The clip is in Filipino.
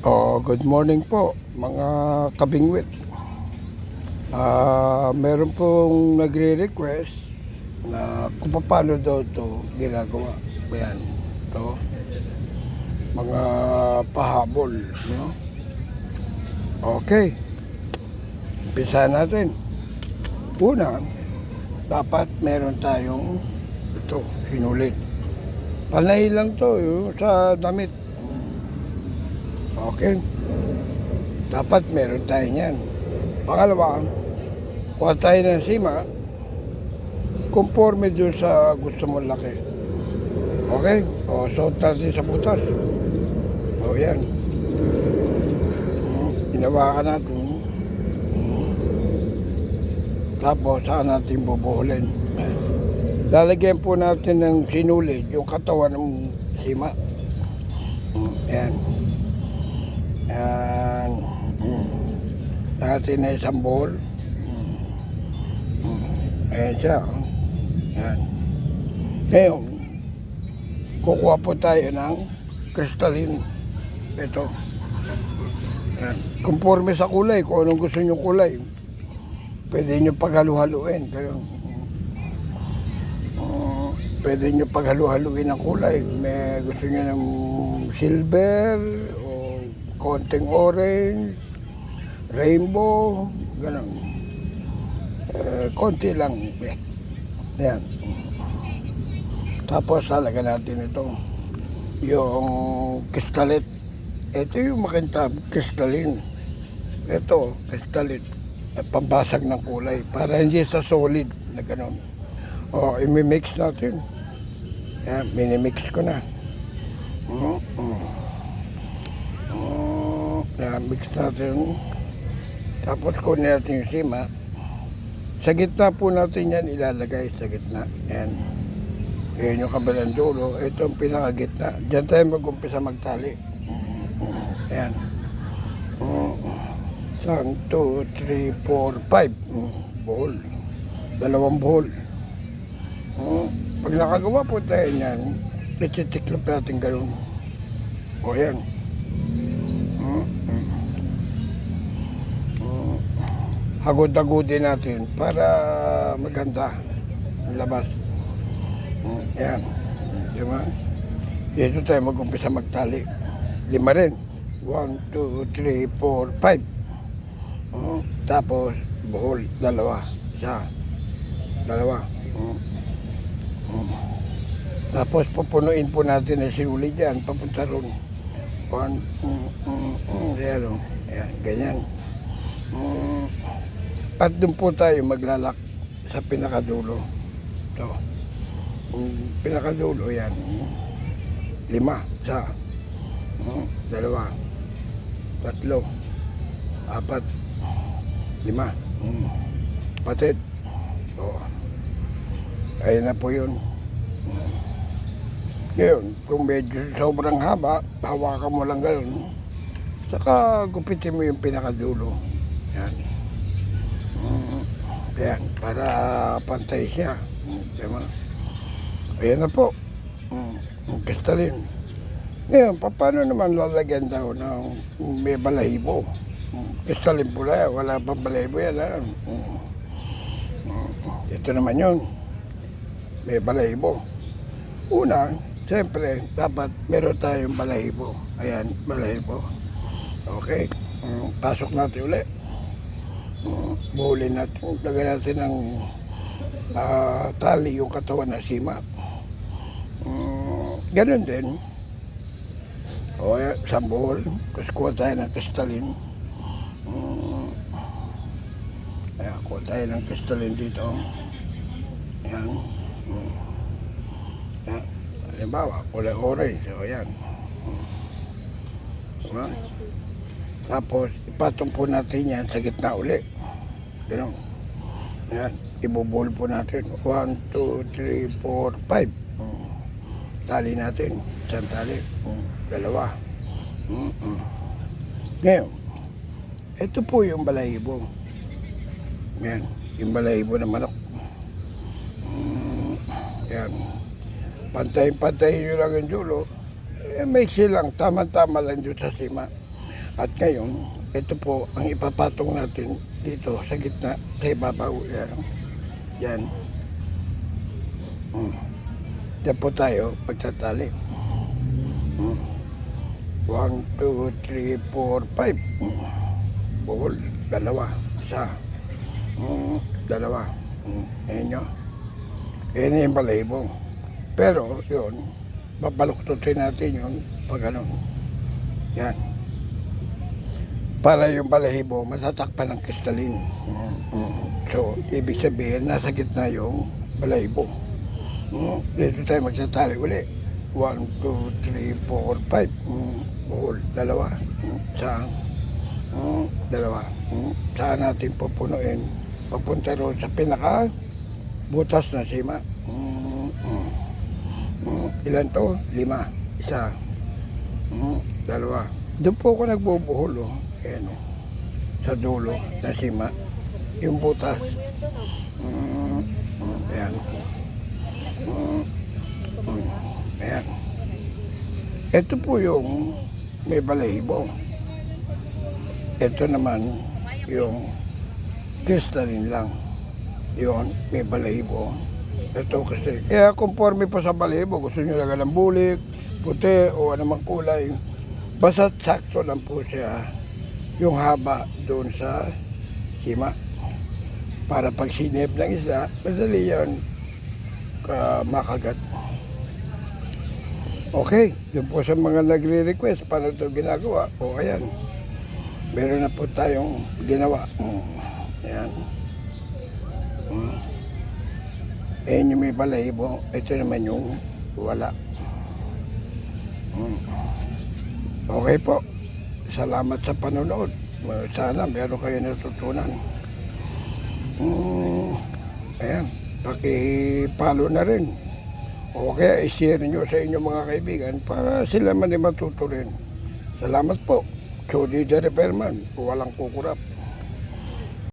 Oh, good morning po mga kabingwit. Ah, meron pong nagre-request na kung paano daw to ginagawa. Ayan, to mga pahabol, no? Okay. Umpisa natin. Una, dapat meron tayong ito, sinulit. Panay lang to yung sa damit. Okay. Dapat meron tayo niyan. Pangalawa, kuha tayo ng sima, conforme dun sa gusto mong laki. Okay? O, suot natin sa butas. O, yan. Mm, Inawakan natin. Mm. Tapos, saan natin bubuhulin? Lalagyan po natin ng sinulid, yung katawan ng sima. Mm, Yan. Yan. Natin na isang bowl. Ayan siya. oh. Yan. Ngayon, kukuha po tayo ng crystalline. Ito. Yan. Conforme sa kulay, kung anong gusto nyo kulay. Pwede nyo paghalu-haluin. Ganun. Mm, pwede nyo paghalu-haluin ang kulay. May gusto nyo ng silver o konting orange, rainbow, ganun. Eh, konti lang. eh. Yan. Tapos talaga natin ito. Yung kristalit. Ito yung makintab, kristalin. Ito, kristalit. Eh, Pambasag ng kulay. Para hindi sa solid na ganun. O, imimix natin. Yan, minimix ko na. Mm, mm. Mm, yan, mix natin. Tapos kunin natin yung sima. Sa gitna po natin yan ilalagay sa gitna. Yan. Yan yung kabilang dulo. Ito ang pinakagitna. Diyan tayo mag-umpisa magtali. Yan. Mm. Isang, two, three, four, five. Mm, Buhol. Dalawang buhol. Mm. Pag nakagawa po tayo niyan, ititiklop natin ganun. O yan. Hagod-hagudin natin para maganda ang labas. Mm, Yan. Di ba? Dito tayo mag-umpisa magtali. Lima rin. One, two, three, four, five. Mm, Tapos, buhol. Dalawa. Isa. Dalawa. Mm. Mm. Tapos, pupunuin po natin ang sinuli dyan. Papunta ron. One, mm, mm, mm, yan, oh. Yan, ganyan. Mm. At doon po tayo maglalak sa pinakadulo. Ito. Mm, pinakadulo yan. Lima. Isa. Mm, Dalawa. Tatlo. Apat. Lima. Mm. Patid. Oo. Ayun na po yun. Mm. Ngayon, kung medyo sobrang haba, hawakan mo lang gano'n. Saka gupitin mo yung pinakadulo. Yan. Mm, yan, para pantay siya. Mm, Diba? Ayan na po. Mm, kristalin. Ngayon, pa- paano naman lalagyan daw ng may balahibo? Mm, kristalin pula, wala pang balahibo yan. ah. Mm, mm, ito naman yun. May balahibo. Una, siyempre, dapat meron tayong balahibo. Ayan, balahibo. Okay. Mm, pasok natin ulit. Buhulin natin. Lagyan natin ng ah, tali yung katawan ng sima. Mm, ganun din. O, ayan, isang buhol. Tapos kuha tayo ng kristalin. Mm, ayan, kuha tayo ng kristalin dito. Ayan. Mm. Ayan. Halimbawa, kulay orange. O, ayan. Diba? Tapos, ipatong po natin yan sa gitna uli. Ganun. Yan. Ibubol po natin. 1, 2, 3, 4, 5. Mm. Tali natin. Isang tali. Mm. Dalawa. Mm -mm. Ngayon, ito po yung balahibo. Yan. Yung balahibo ng manok. Mm. Yan. Pantay-pantay nyo lang yung dulo. eh, may silang tama-tama lang dito sa sima. At ngayon, ito po ang ipapatong natin dito sa gitna, sa ibabaw. Yan. Yan. Mm. Diyan po tayo pagtatali. Mm. One, two, three, four, five. Mm. Bukol, dalawa, isa. Mm, dalawa. Mm. Ayan nyo. Yan yung balahibo. Pero, yun, babaluktutin natin yun pag ano. Yan. Para yung balahibo, matatakpan ng kristalin. Mm, mm. So, ibig sabihin, nasa gitna yung balahibo. Mm, dito tayo magtatali uli. 1, 2, 3, 4, 5. Mm, buhol, dalawa. Mm, dalawa. Saan natin pupunuin? Papunta roon sa pinaka butas na sima. Ilan to? Lima. Isa. Dalawa. Doon po ako nagbubuhol, oh. Ayan, oh. Sa dulo na sima. Yung butas. Mm, mm, ayan. Mm, mm, ayan. Ito po yung may balahibo. Ito naman yung crystalline lang. Yun, may balahibo. Ito kasi, kaya conforme pa sa balahibo, gusto nyo lagyan ng bulik, puti o anumang kulay. Basta sakto lang po siya yung haba doon sa sima. Para pag sinip ng isa, madali yan ka makagat. Okay, yun po sa mga nagre-request paano ito ginagawa. O ayan, meron na po tayong ginawa. Mm, ayan. Mm. Ayan yung may balahibo. Ito naman yung wala. Mm. Okay po. Salamat sa panonood. Sana meron kayo natutunan. Mm. Ayan. Paki-follow na rin. O kaya i-share nyo sa inyong mga kaibigan para sila man ay matuto rin. Salamat po. Jody the Repairman. Walang kukurap.